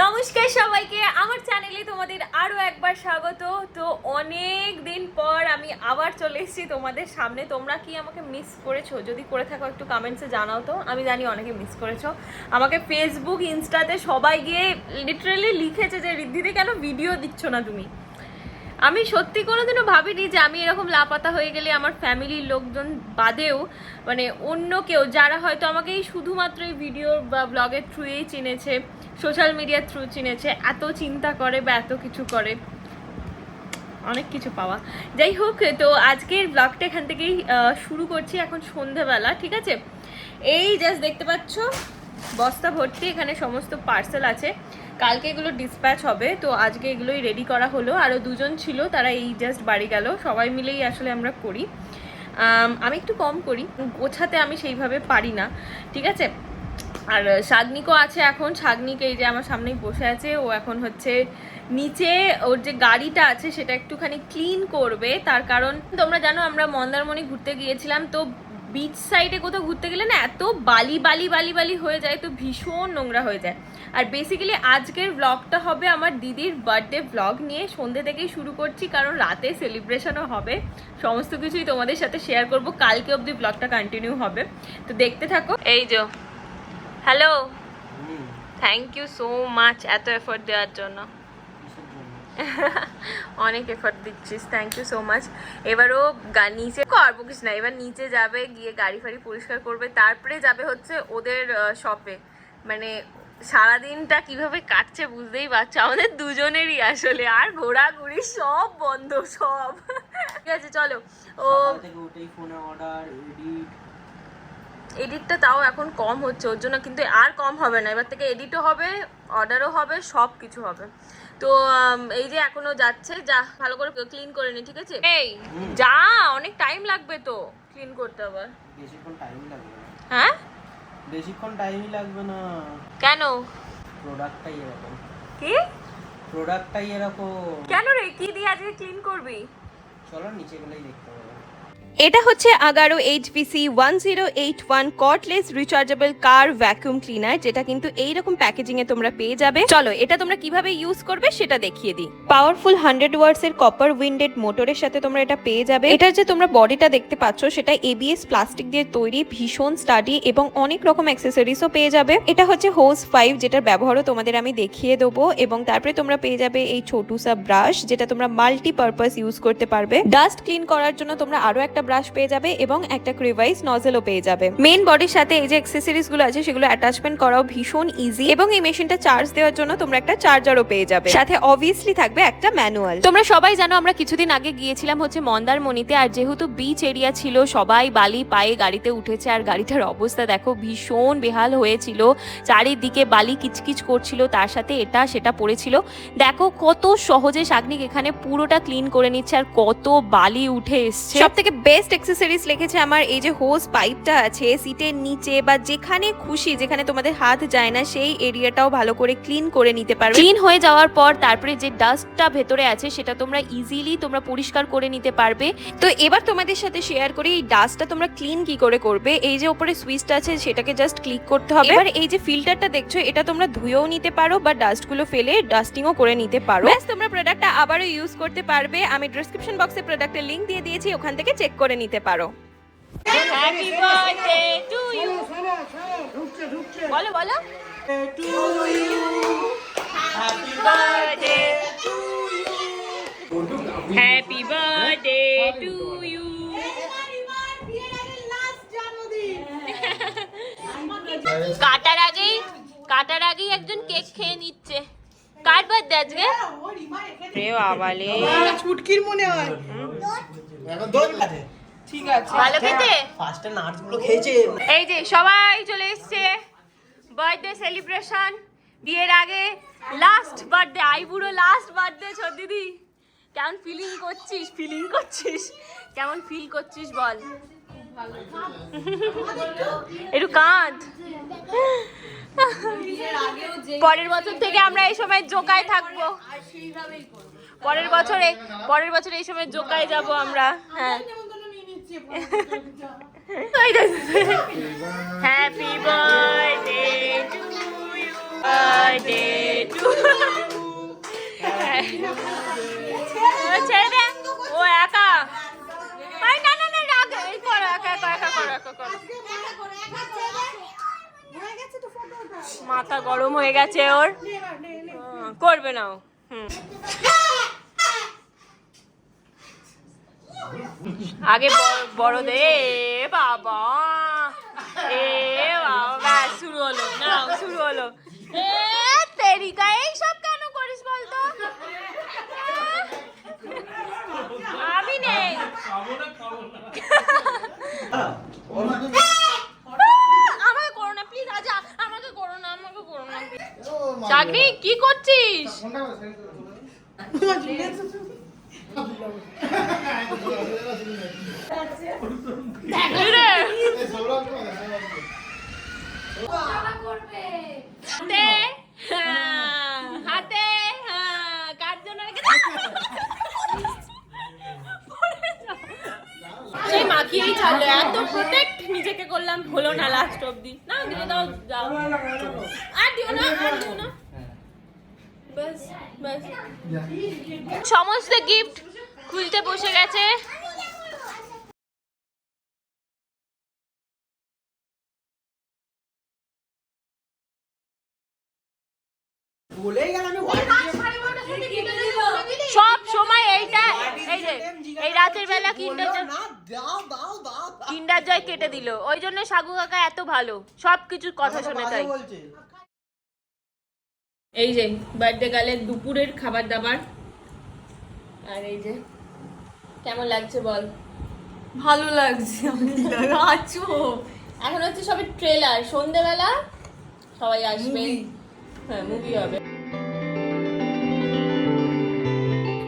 নমস্কার সবাইকে, আমার চ্যানেলে তোমাদের আরও একবার স্বাগত। তো অনেক দিন পর আমি আবার চলে এসেছি তোমাদের সামনে। তোমরা কি আমাকে মিস করেছ? যদি করে থাকো একটু কমেন্টসে জানাও তো। আমি জানি অনেকে মিস করেছ। আমাকে ফেসবুক ইনস্টাতে সবাই গিয়ে লিটারালি লিখেছে যে, রিদ্ধিতে কেন ভিডিও দিচ্ছ না তুমি? আমি সত্যি কোনোদিনও ভাবিনি যে আমি এরকম লাপাতা হয়ে গেলে আমার ফ্যামিলির লোকজন বাদেও মানে অন্য কেউ, যারা হয়তো আমাকে এই শুধুমাত্র এই ভিডিও বা ব্লগের থ্রুয়েই চিনেছে সোশ্যাল মিডিয়ার থ্রু চিনেছে, এত চিন্তা করে বা এত কিছু করে। অনেক কিছু পাওয়া। যাই হোক, তো আজকের ব্লগটা এখান থেকেই শুরু করছি এখন সন্ধেবেলা, ঠিক আছে? এই জাস্ট দেখতে পাচ্ছ, বস্তা ভর্তি, এখানে সমস্ত পার্সেল আছে। কালকে এগুলো ডিসপ্যাচ হবে, তো আজকে এগুলোই রেডি করা হলো। আরও দুজন ছিল, তারা এই জাস্ট বাড়ি গেল। সবাই মিলেই আসলে আমরা করি। আমি একটু কম করি, গোছাতে আমি সেইভাবে পারি না, ঠিক আছে? আর শাগনিকও আছে এখন। শাগনিক এই যে আমার সামনেই বসে আছে, ও এখন হচ্ছে নিচে, ওর যে গাড়িটা আছে সেটা একটুখানি ক্লিন করবে। তার কারণ, তোমরা জানো আমরা মন্দারমণি ঘুরতে গিয়েছিলাম, তো বিচ সাইডে কোথাও ঘুরতে গেলে না এত বালি বালি বালি বালি হয়ে যায়, তো ভীষণ নোংরা হয়ে যায়। আর বেসিক্যালি আজকের ব্লগটা হবে আমার দিদির বার্থডে ব্লগ নিয়ে। সন্ধ্যে থেকেই শুরু করছি, কারণ রাতে সেলিব্রেশনও হবে। সমস্ত কিছুই তোমাদের সাথে শেয়ার করব। কালকে অবধি ব্লগটা কন্টিনিউ হবে। তো দেখতে থাকো। এই যে hello thank you so much এত এফোর্ট দেওয়ার জন্য। অনেক এফোর্ট দিচ্ছিস থ্যাংক ইউ সো মাচ এবারও নিচে করব কিছু না এবার নিচে যাবে গিয়ে গাড়ি ফাড়ি পরিষ্কার করবে তারপরে যাবে হচ্ছে ওদের শপে মানে সারাদিনটা কীভাবে কাটছে বুঝতেই পারছ আমাদের দুজনেরই আসলে আর ঘোরাঘুরি সব বন্ধ সব। ঠিক আছে চলো। ও ফোনে অর্ডার এডিট এডিটটা তাও এখন কম হচ্ছে ওর জন্য কিন্তু আর কম হবে না। এবার থেকে এডিটও হবে অর্ডারও হবে সব কিছু হবে। তো এই যে এখনও যাচ্ছে যা ভালো করে ক্লিন করে নি ঠিক আছে? এই যা অনেক টাইম লাগবে তো ক্লিন করতে আবার। বেশিক্ষণ টাইম লাগবে না। হ্যাঁ? বেশিক্ষণ টাইমই লাগবে না। কেন? প্রোডাক্টটাই এরকম। কি? প্রোডাক্টটাই এরকম। কেন রে? কি দিয়ে আজকে ক্লিন করবি? চলো নিচে গেলেই দেখতে পাবে এটা হচ্ছে Agaro HPC one zero eight one cordless rechargeable car vacuum cleaner যেটা কিন্তু এইরকম প্যাকেজিং এ তোমরা পেয়ে যাবে। চলো, এটা তোমরা কীভাবে ইউজ করবে সেটা দেখিয়ে দিই। পাওয়ারফুল হান্ড্রেড ওয়ার্ডস এর কপার উইন্ডেড মোটরের সাথে তোমরা এটা পেয়ে যাবে। এটার যে তোমরা বডিটা দেখতে পাচ্ছ, সেটা এবিএস প্লাস্টিক দিয়ে তৈরি, ভীষণ স্টাডি এবং অনেক রকম অ্যাক্সেসরিজও পেয়ে যাবে। এটা হচ্ছে হোস ফাইভ যেটার ব্যবহারও তোমাদের আমি দেখিয়ে দেবো এবং তারপরে তোমরা পেয়ে যাবে এই ছোটু সা ব্রাশ যেটা তোমরা মাল্টি পারপাস ইউজ করতে পারবে। ডাস্ট ক্লিন করার জন্য তোমরা আরও একটা ব্রাশ পেয়ে যাবে এবং একটা ক্রিভাইস নজেলও পেয়ে যাবে। মেন বডির সাথে এই যে অ্যাক্সেসরিজগুলো আছে, সেগুলো অ্যাটাচমেন্ট করাও ভীষণ ইজি এবং এই মেশিনটা চার্জ দেওয়ার জন্য তোমরা একটা চার্জারও পেয়ে যাবে। সাথে অবভিয়াসলি থাকবে একটা ম্যানুয়াল তোমরা সবাই জানো, আমরা কিছুদিন আগে গিয়েছিলাম হচ্ছে মন্দারমণিতে আর যেহেতু বিচ এরিয়া ছিল, সবাই বালি পায়ে গাড়িতে উঠেছে আর গাড়িটার অবস্থা দেখো ভীষণ বেহাল হয়েছিল। চারিদিকে বালি কিচকিচ করছিল, তার সাথে এটা সেটা পড়েছিল। দেখো কত সহজে শাগনিক এখানে পুরোটা ক্লিন করে নিচ্ছে আর কত বালি উঠে এসছে। সব থেকে বেস্ট অ্যাক্সেসরিজ লিখেছে আমার এই যে হোস পাইপটা আছে সিটের নিচে বা যেখানে খুশি যেখানে তোমাদের হাত যায় না সেই এরিয়াটাও ভালো করে ক্লিন করে নিতে পারবে। ক্লিন হয়ে যাওয়ার পর তারপরে যে ডাস্টটা ভেতরে আছে সেটা তোমরা ইজিলি তোমরা পরিষ্কার করে নিতে পারবে। তো এবার তোমাদের সাথে শেয়ার করি এই ডাস্টটা তোমরা ক্লিন কি করে করবে? এই যে উপরে সুইচটা আছে সেটাকে জাস্ট ক্লিক করতে হবে। এবার এই যে ফিল্টারটা দেখছ এটা তোমরা ধুয়েও নিতে পারো বা ডাস্টগুলো ফেলে ডাস্টিংও করে নিতে পারো। ব্যাস তোমরা প্রোডাক্টটা আবারও ইউজ করতে পারবে। আমি ডেসক্রিপশন বক্সে প্রোডাক্টের লিংক দিয়ে দিয়েছি ওখান থেকে চেক করে নিতে পারো। হ্যাপি বার্থডে টু ইউ বলো বলো। হ্যাপি বার্থডে টু ইউ কাটার আগেই কাটার আগেই একজন কেক খেয়ে নিচ্ছে। কার বার্থডে আজকে? রে বাবালে। ছুটকির মনে হয়। এখন দোল আছে ঠিক আছে। ভালো খেতে? ফার্স্টে নাটসগুলো খেয়েছে। এই যে সবাই চলে এসছে। বার্থডে সেলিব্রেশন বিয়ের আগে লাস্ট বার্থডে আই বুড়ো লাস্ট বার্থডে ছোট দিদি। কেমন ফিলিং করছিস? ফিলিং করছিস? কেমন ফিল করছিস বল। একটু কাঁদ। পরের বছর থেকে আমরা এই সময় জোকায় থাকব। পরের বছরে পরের বছরে এই সময় জোকায় যাব আমরা। হ্যাঁ। Happy birthday to you birthday to ছেড়ে দে। ও একা। আরে না না না রাগ এই করো, একা একা একা করো একা করো। মাথা গরম হয়ে গেছে ওর। করবে না হুম। আগে বড়- এ বাবা এ বাবা, শুরু হলো না শুরু হলো। তেরিকা এই সব কেন করিস বলতো? আমি নেই। আমাকে করো প্লিজ আজ আমাকে করো আমাকে করো চাকরি, কি করছিস? হাতে হ্যাঁ, হ্যাঁ, কার জন্য সেই মাখিয়েই ছাড়লো এত প্রোটেক্ট নিজেকে করলাম হলো না লাস্ট অবধি। না দিয়ে দাও যাও। আর দিও না আর দিও না। ব্যাস ব্যাস। সমস্ত গিফট খুলতে বসে গেছে। গেল সব সময় এইটা এই যে এই রাতের বেলা কিন্ডার। কিন্ডার জয় কেটে দিল। ওই জন্য সাগু কাকা এত ভালো সব কিছু কথা শুনে তাই। এই যে বার্থডে গালের দুপুরের খাবার দাবার। আর এই যে কেমন লাগছে বল? ভালো লাগছে আছো? এখন হচ্ছে সবাই ট্রেলার সন্ধ্যেবেলা সবাই আসবে। হ্যাঁ মুভি হবে।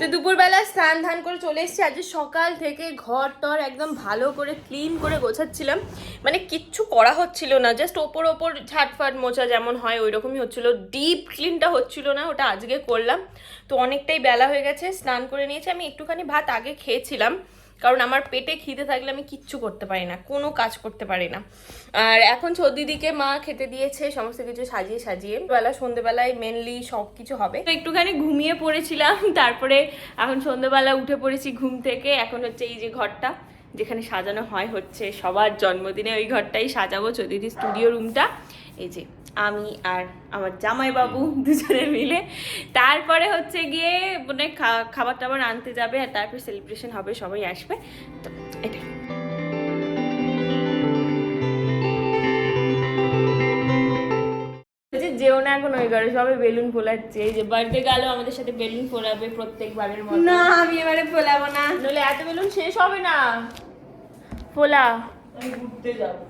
তো দুপুরবেলা স্নান ধান করে চলে এসেছি। আজ সকাল থেকে ঘর টর একদম ভালো করে ক্লিন করে গোছাচ্ছিলাম। মানে কিচ্ছু করা হচ্ছিল না, জাস্ট ওপর ওপর ঝাটফাট মোছা যেমন হয় ওই রকমই হচ্ছিল। ডিপ ক্লিনটা হচ্ছিল না, ওটা আজকে করলাম। তো অনেকটাই বেলা হয়ে গেছে, স্নান করে নিয়েছি। আমি একটুখানি ভাত আগে খেয়েছিলাম। কারণ আমার পেটে খিদে থাকলে আমি কিচ্ছু করতে পারি না, কোনো কাজ করতে পারি না। আর এখন দিদিকে মা খেতে দিয়েছে, সমস্ত কিছু সাজিয়ে সাজিয়ে। বেলা, সন্ধেবেলায় মেনলি সব কিছু হবে। তো একটুখানি ঘুমিয়ে পড়েছিলাম, তারপরে এখন সন্ধেবেলা উঠে পড়েছি ঘুম থেকে। এখন হচ্ছে এই যে ঘরটা, যেখানে সাজানো হয় হচ্ছে, সবার জন্মদিনে ওই ঘরটাই সাজাবো চৌদিদি স্টুডিও রুমটা এই যে। আমি আর আমার জামাইবাবু দুজনে মিলে। তারপরে হচ্ছে গিয়ে মানে খাবার টাবার আনতে যাবে আর তারপরে সেলিব্রেশন হবে সবাই আসবে। তো এটাই। যেও না এখন ওই ঘরে সবাই বেলুন ফোলাচ্ছে। এই যে বার্থডে গেল আমাদের সাথে বেলুন ফোলাবে প্রত্যেকবারের মতো। না আমি এবারে ফোলাবো না। নইলে এত বেলুন শেষ হবে না। ফোলা। আমি ঘুরতে যাব।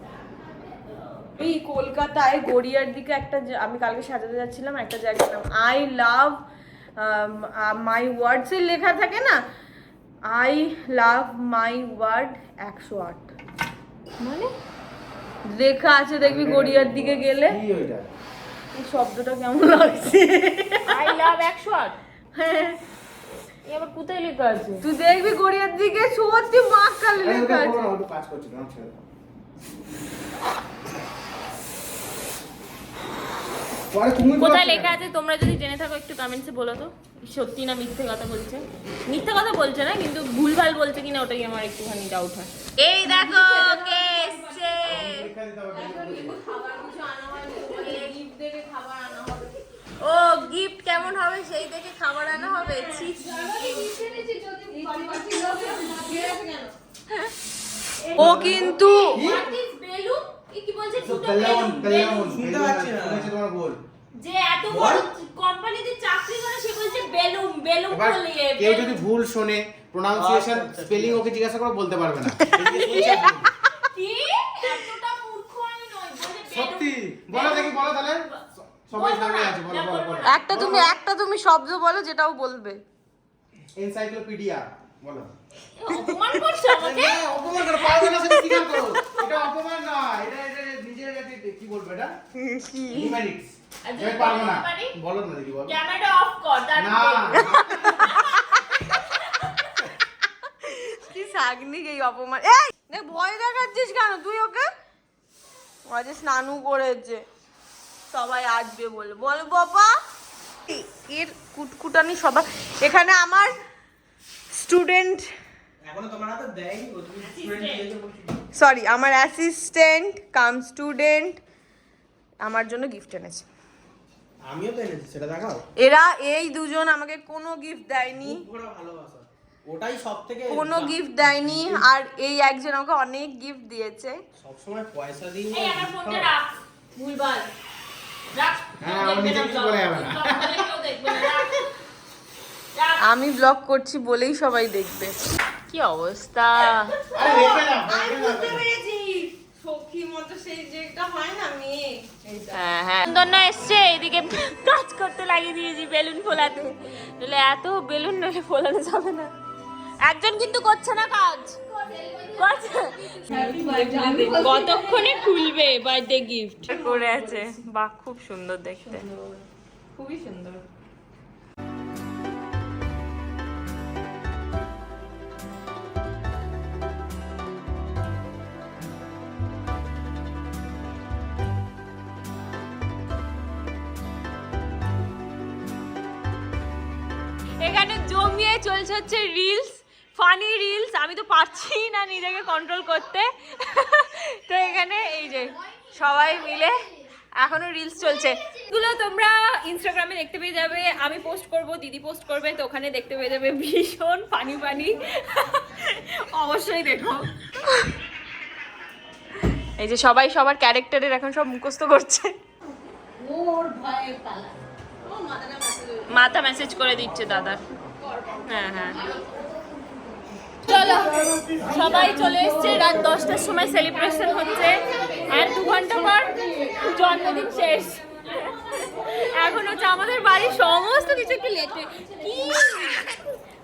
এই কলকাতায় গড়িয়ার দিকে একটা আমি কালকে সাজাতে যাচ্ছিলাম একটা জায়গার নাম আই লাভ মাই ওয়ার্ডস এর লেখা থাকে না? আই লাভ মাই ওয়ার্ড একশো আট। মানে? লেখা আছে দেখবি গড়িয়ার দিকে গেলে। এই শব্দটা কেমন লাগছে? আই লাভ একশো আট। হ্যাঁ। আবার কোথায় লেখা আছে? তুই দেখবি গড়িয়ার দিকে সত্যি মাক কালে লেখা আছে। কোথায় লেখা আছে? তোমরা যদি জেনে থাকো, একটু কমেন্টসে বলো তো। সত্যি না মিথ্যে কথা বলছে? মিথ্যে কথা বলছে না, কিন্তু ভুলভাল বলছে কিনা, ওটাই আমার একটুখানি ডাউট হয়। এই দেখো, কে এসছে? ও গিফট কেমন হবে? সেই দেখে খাবার আনা হবে। ও কিন্তু What is বেলুন? এ কি বলছে? দুটো বেলুন, বেলুন। শুনতে পাচ্ছি না। যে এত বড় কোম্পানিতে চাকরি করে সে বলছে বেলুন বেলুন এবার ফলিয়ে কেউ যদি ভুল শোনে প্রোনাউন্সিয়েশন আচ্ছা, আচ্ছা, স্পেলিং ওকে জিজ্ঞাসা করে বলতে পারবে না। কি? এতটা মূর্খ আমি নই বলে সত্যি? বলো দেখি বলো তাহলে। সবাই সামনে আছে বলো বলো বলো একটা তুমি একটা তুমি শব্দ বলো যেটাও বলবে। এনসাইক্লোপিডিয়া বলো। অপমান করছ আমাকে? অপমান করো পারবে না সেটা স্বীকার করো। এটা অপমান না এটা এটা নিজের কাছে কি বলব এটা? হিউম্যানিক্স আর আমি পারব না। বলো না দেখি বলো। ক্যামেরাটা অফ কর না কি সাগনিক এই অপমান? এই দেখ ভয় দেখাচ্ছিস কেন তুই ওকে? ও আজ স্নানু করেছে। সবাই আসবে বলে। বল বাবা এর কুটকুটানি সবাই এখানে আমার স্টুডেন্ট সরি আমার অ্যাসিস্ট্যান্ট কাম স্টুডেন্ট আমার জন্য গিফট এনেছে আমিও তো এনেছি সেটা দেখাও এরা এই দুজন আমাকে কোনো গিফট দেয়নি খুব ভরা ভালোবাসা ওটাই সব থেকে কোনো গিফট দেয়নি আর এই একজন আমাকে অনেক গিফট দিয়েছে সবসময় পয়সা দিই এই আমার ফোনটা রাখ ভুলভাল রাখ হ্যাঁ, নিজে কিছু বলা যাবে না। দেখবে। আমি ব্লগ করছি বলেই সবাই দেখবে। কি অবস্থা? যেটা হয় হ্যাঁ হ্যাঁ। কাজ করতে লাগিয়ে দিয়েছি বেলুন ফোলাতে। নইলে এত বেলুন নইলে ফোলানো যাবে না। একজন কিন্তু করছে না কাজ। কতক্ষণে খুলবে বার্থডে গিফট? করে আছে বাহ খুব সুন্দর দেখতে। খুবই সুন্দর। চলছে হচ্ছে রিলস ফানি রিলস আমি তো পারছি না নিজেকে কন্ট্রোল করতে। তো এখানে এই যে সবাই মিলে এখনও রিলস চলছে। এগুলো তোমরা ইনস্টাগ্রামে দেখতে পেয়ে যাবে আমি পোস্ট করব দিদি পোস্ট করবে তো ওখানে দেখতে পেয়ে যাবে ভীষণ ফানি ফানি অবশ্যই দেখো। এই যে সবাই সবার ক্যারেক্টারের এখন সব মুখস্থ করছে। মাথা মেসেজ করে দিচ্ছে দাদার। হ্যাঁ হ্যাঁ। চলো সবাই চলে এসছে। রাত দশটার সময় সেলিব্রেশন হচ্ছে। আর দু ঘণ্টা পর জন্মদিন শেষ। এখন হচ্ছে আমাদের বাড়ির সমস্ত কিছু একটু লেটে কি?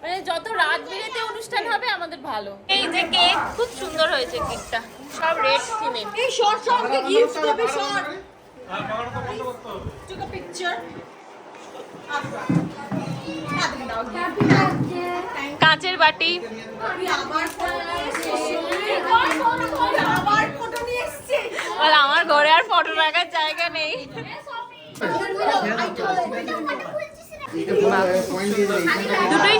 মানে যত রাত বেড়েতে অনুষ্ঠান হবে আমাদের ভালো। এই যে কেক খুব সুন্দর হয়েছে কেকটা সব রেড থিমে এই শর্ট শর্ট গিফট দেবে শর্ট। Took a picture. বল আমার ঘরে আর ফটো রাখার জায়গা নেই। দুটোই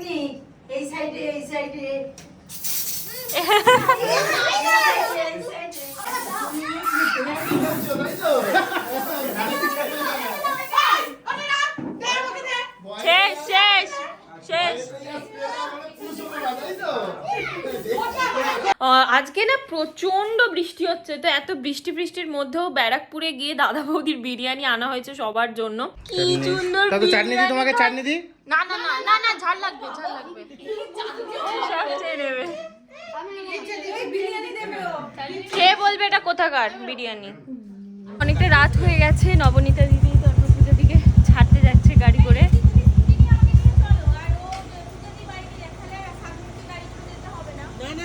এই সাইডে এই সাইডে। শেষ শেষ শেষ। আজকে না প্রচণ্ড বৃষ্টি হচ্ছে। তো এত বৃষ্টি বৃষ্টির মধ্যেও ব্যারাকপুরে গিয়ে দাদা বৌদির বিরিয়ানি আনা হয়েছে সবার জন্য। কি সুন্দর দাদু চাটনি দি তোমাকে চাটনি দি? না না না না না ঝাল লাগবে ঝাল লাগবে। সব খেয়ে নেবে। খেয়ে বলবে এটা কোথাকার বিরিয়ানি। অনেকটা রাত হয়ে গেছে নবনীতা দিদি তারপর পুজো দিকে ছাড়তে যাচ্ছে গাড়ি করে।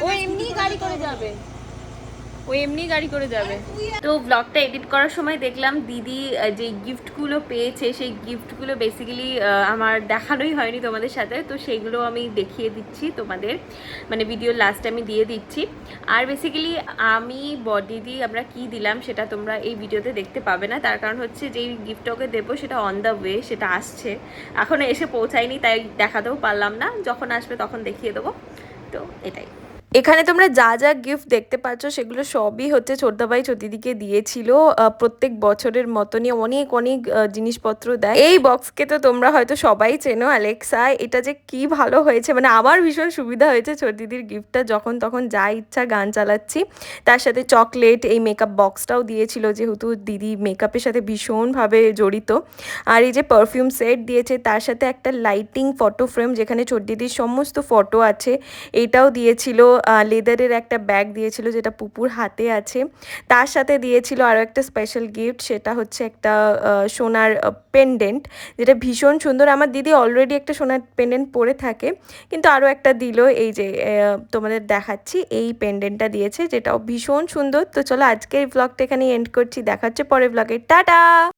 ও এমনি গাড়ি করে যাবে। ও এমনি গাড়ি করে যাবে। তো ব্লগটা এডিট করার সময় দেখলাম দিদি যে গিফটগুলো পেয়েছে, সেই গিফটগুলো বেসিক্যালি আমার দেখানোই হয়নি তোমাদের সাথে। তো সেগুলো আমি দেখিয়ে দিচ্ছি তোমাদের। মানে ভিডিও লাস্ট আমি দিয়ে দিচ্ছি। আর বেসিক্যালি আমি বডিদি আমরা কি দিলাম সেটা তোমরা এই ভিডিওতে দেখতে পাবে না। তার কারণ হচ্ছে যেই গিফট ওকে দেবো সেটা অন দ্য ওয়ে সেটা আসছে। এখনও এসে পৌঁছায়নি, তাই দেখাতেও পারলাম না। যখন আসবে তখন দেখিয়ে দেবো। তো এটাই। এখানে তোমরা যা যা গিফট দেখতে পাচ্ছ, সেগুলো সবই হচ্ছে ছোটদাবাই ছোটিদিকে দিয়েছিল। প্রত্যেক বছরের মতনই অনেক অনেক জিনিসপত্র দেয়। এই বক্সকে তো তোমরা হয়তো সবাই চেনো অ্যালেক্সা এটা যে কি ভালো হয়েছে। মানে আমার ভীষণ সুবিধা হয়েছে ছোটিদির গিফটটা যখন তখন যা ইচ্ছা গান চালাচ্ছি। তার সাথে চকলেট এই মেকআপ বক্সটাও দিয়েছিল, যেহেতু দিদি মেকআপের সাথে ভীষণভাবে জড়িত। আর এই যে পারফিউম সেট দিয়েছে, তার সাথে একটা লাইটিং ফটো ফ্রেম যেখানে ছোটদিদির সমস্ত ফটো আছে, এটাও দিয়েছিল। লেদারের একটা ব্যাগ দিয়েছিল যেটা পুপুর হাতে আছে। তার সাথে দিয়েছিল আরও একটা স্পেশাল গিফট সেটা হচ্ছে একটা সোনার পেন্ডেন্ট যেটা ভীষণ সুন্দর। আমার দিদি অলরেডি একটা সোনার পেন্ডেন্ট পরে থাকে, কিন্তু আরও একটা দিল এই যে তোমাদের দেখাচ্ছি। এই পেন্ডেন্টটা দিয়েছে, যেটাও ভীষণ সুন্দর। তো চলো আজকের ব্লগটা এখানে এন্ড করছি। দেখা হচ্ছে পরের ব্লগে টাটা!